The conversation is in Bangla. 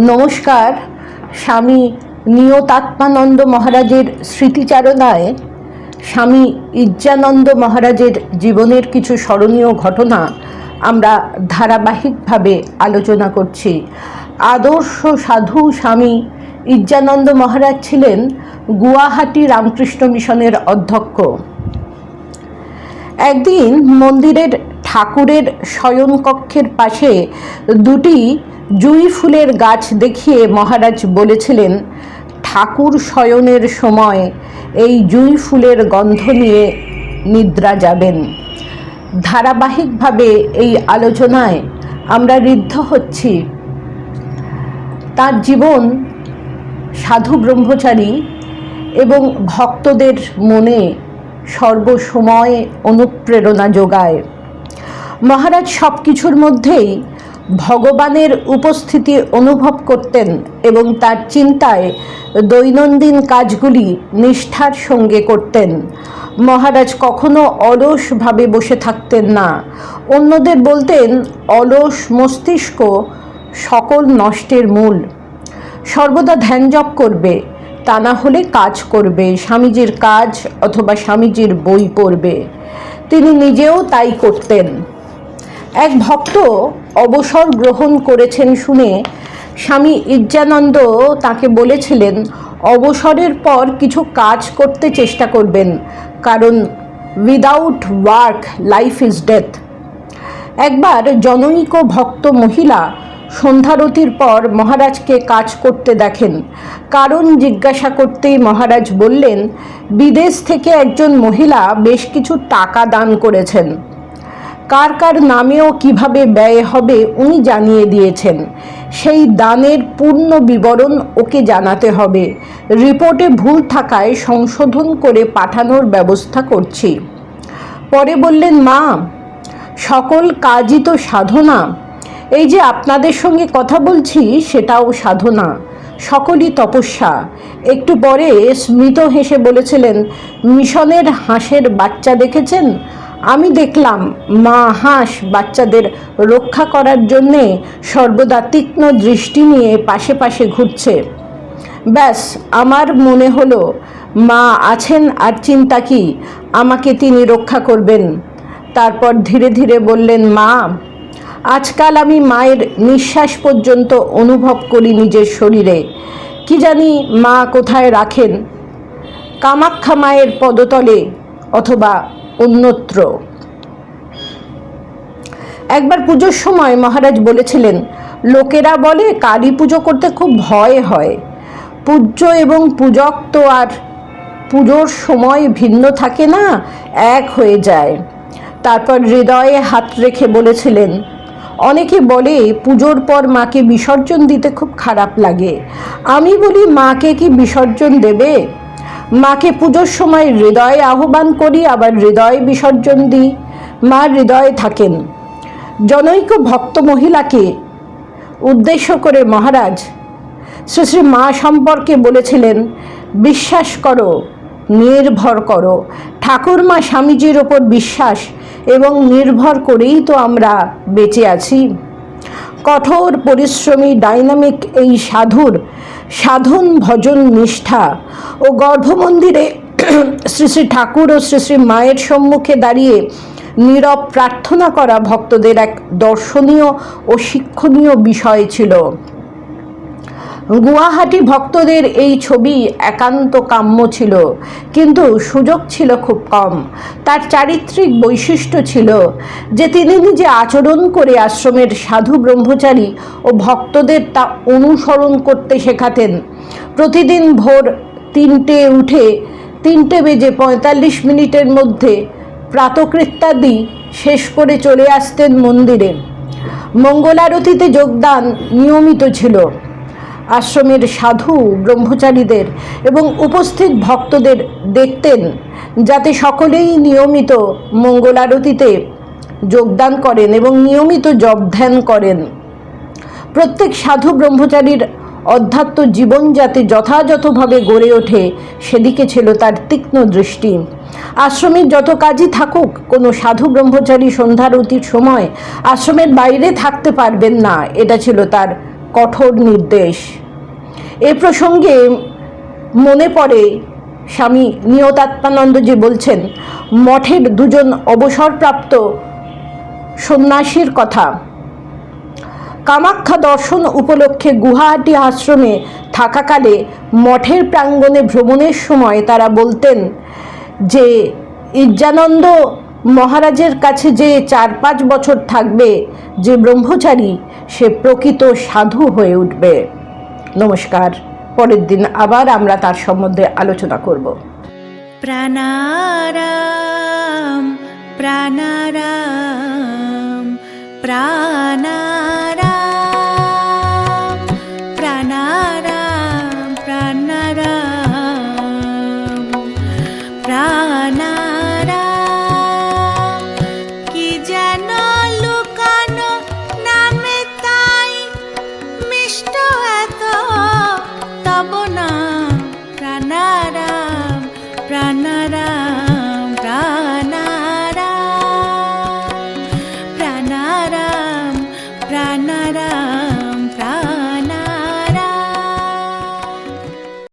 নমস্কার। স্বামী নিয়তাত্মানন্দ মহারাজের স্মৃতিচারণায় স্বামী ইজ্জানন্দ মহারাজের জীবনের কিছু স্মরণীয় ঘটনা আমরা ধারাবাহিকভাবে আলোচনা করছি। আদর্শ সাধু স্বামী ইজ্জানন্দ মহারাজ ছিলেন গুয়াহাটি রামকৃষ্ণ মিশনের অধ্যক্ষ। একদিন মন্দিরের ঠাকুরের শয়নকক্ষের পাশে দুটি জুঁই ফুলের গাছ দেখিয়ে মহারাজ বলেছিলেন, ঠাকুর শয়নের সময় এই জুঁই ফুলের গন্ধ নিয়ে নিদ্রা যাবেন। ধারাবাহিকভাবে এই আলোচনায় আমরা ঋদ্ধ হচ্ছি। তার জীবন সাধু ব্রহ্মচারী এবং ভক্তদের মনে সর্বসময় অনুপ্রেরণা যোগায়। মহারাজ সব কিছুর মধ্যেই ভগবানের উপস্থিতি অনুভব করতেন এবং তার চিন্তায় দৈনন্দিন কাজগুলি নিষ্ঠার সঙ্গে করতেন। মহারাজ কখনো অলসভাবে বসে থাকতেন না। অন্যদের বলতেন, অলস মস্তিষ্ক সকল নষ্টের মূল। সর্বদা ধ্যান জপ করবে, তা না হলে কাজ করবে, স্বামীজির কাজ অথবা স্বামীজির বই পড়বে। তিনি নিজেও তাই করতেন। এক ভক্ত অবসর গ্রহণ করেছেন শুনে স্বামী ইজ্জানন্দ তাকে বলেছিলেন, অবসরের পর কিছু কাজ করতে চেষ্টা করবেন, কারণ without work life is death একবার জনৈক ভক্ত মহিলা সন্ধ্যারতির পর মহারাজকে কাজ করতে দেখেন। কারণ জিজ্ঞাসা করতেই মহারাজ বললেন, বিদেশ থেকে একজন মহিলা বেশ কিছু টাকা দান করেছেন। কার কার নামেও কীভাবে ব্যয় হবে উনি জানিয়ে দিয়েছেন। সেই দানের পূর্ণ বিবরণ ওকে জানাতে হবে। রিপোর্টে ভুল থাকায় সংশোধন করে পাঠানোর ব্যবস্থা করছি। পরে বললেন, মা, সকল কাজই তো সাধনা। এই যে আপনাদের সঙ্গে কথা বলছি, সেটাও সাধনা। সকলই তপস্যা। একটু পরে স্মৃত হেসে বলেছিলেন, মিশনের হাঁসের বাচ্চা দেখেছেন? আমি দেখলাম, মা হাঁস বাচ্চাদের রক্ষা করার জন্যে সর্বদা তীক্ষ্ণ দৃষ্টি নিয়ে পাশে পাশে ঘুরছে। ব্যাস, আমার মনে হলো, মা আছেন আর চিন্তা কি? আমাকে তিনি রক্ষা করবেন। তারপর ধীরে ধীরে বললেন, মা আজকাল আমি মায়ের নিঃশ্বাস পর্যন্ত অনুভব করি নিজের শরীরে। কি জানি মা কোথায় রাখেন? কামাখ্যা মায়ের পদতলে অথবা অন্যত্র। একবার পুজোর সময় মহারাজ বলেছিলেন, লোকেরা বলে কালী পুজো করতে খুব ভয় হয়। পূজ্য এবং পূজক তো আর পুজোর সময় ভিন্ন থাকে না, এক হয়ে যায়। তারপর হৃদয়ে হাত রেখে বলেছিলেন অনেকে বলে, পুজোর পর মাকে বিসর্জন দিতে খুব খারাপ লাগে। আমি বলি, মাকে কি বিসর্জন দেবে? মাকে পুজোর সময় হৃদয়ে আহ্বান করি, আবার হৃদয়ে বিসর্জন দিই। মা হৃদয়ে থাকেন। জনৈক ভক্ত মহিলাকে উদ্দেশ্য করে, মহারাজ, শ্রী শ্রী মা সম্পর্কে বলেছিলেন, বিশ্বাস করো, নির্ভর করো। ঠাকুরমা স্বামীজির ওপর বিশ্বাস এবং নির্ভর করেই তো আমরা বেঁচে আছি। কঠোর পরিশ্রমী, ডাইনামিক এই সাধুর সাধন ভজন নিষ্ঠা ও গর্ভমন্দিরে শ্রী শ্রী ঠাকুর ও শ্রী শ্রী মায়ের সম্মুখে দাঁড়িয়ে নীরব প্রার্থনা করা ভক্তদের এক দর্শনীয় ও শিক্ষণীয় বিষয় ছিল। গুয়াহাটি ভক্তদের এই ছবি একান্ত কাম্য ছিল, কিন্তু সুযোগ ছিল খুব কম। তার চারিত্রিক বৈশিষ্ট্য ছিল যে তিনি নিজে আচরণ করে আশ্রমের সাধু ব্রহ্মচারী ও ভক্তদের তা অনুসরণ করতে শেখাতেন। প্রতিদিন ভোর তিনটে উঠে তিনটে বেজে পঁয়তাল্লিশ মিনিটের মধ্যে প্রাতকৃত্যাদি শেষ করে চলে আসতেন মন্দিরে। মঙ্গলারতিতে যোগদান নিয়মিত ছিল। আশ্রমের সাধু, ব্রহ্মচারীদের এবং উপস্থিত ভক্তদের দেখতেন, যাতে সকলেই নিয়মিত মঙ্গলারতিতে যোগদান করেন এবং নিয়মিত জপ ধ্যান করেন। প্রত্যেক সাধু ব্রহ্মচারীর অধ্যাত্ম জীবন যাতে যথাযথভাবে গড়ে ওঠে, সেদিকে ছিল তার তীক্ষ্ণ দৃষ্টি। আশ্রমের যত কাজই থাকুক, কোনো সাধু ব্রহ্মচারী সন্ধ্যারতির সময় আশ্রমের বাইরে থাকতে পারবেন না, এটা ছিল তার কঠোর নির্দেশ। এ প্রসঙ্গে মনে পড়ে স্বামী নিয়তাত্মানন্দ যে বলছেন, মঠের দুজন অবসরপ্রাপ্ত সন্ন্যাসীর কথা। কামাখ্যা দর্শন উপলক্ষে গুয়াহাটি আশ্রমে থাকাকালে মঠের প্রাঙ্গণে ভ্রমণের সময় তারা বলতেন যে, ইজ্জানন্দ মহারাজের কাছে যে চার পাঁচ বছর থাকবে, যে ব্রহ্মচারী, সে প্রকৃত সাধু হয়ে উঠবে। নমস্কার। পরের দিন আবার আমরা তার সম্বন্ধে আলোচনা করব। প্রাণারাম প্রাণারাম প্রাণারাম। প্রাণারাম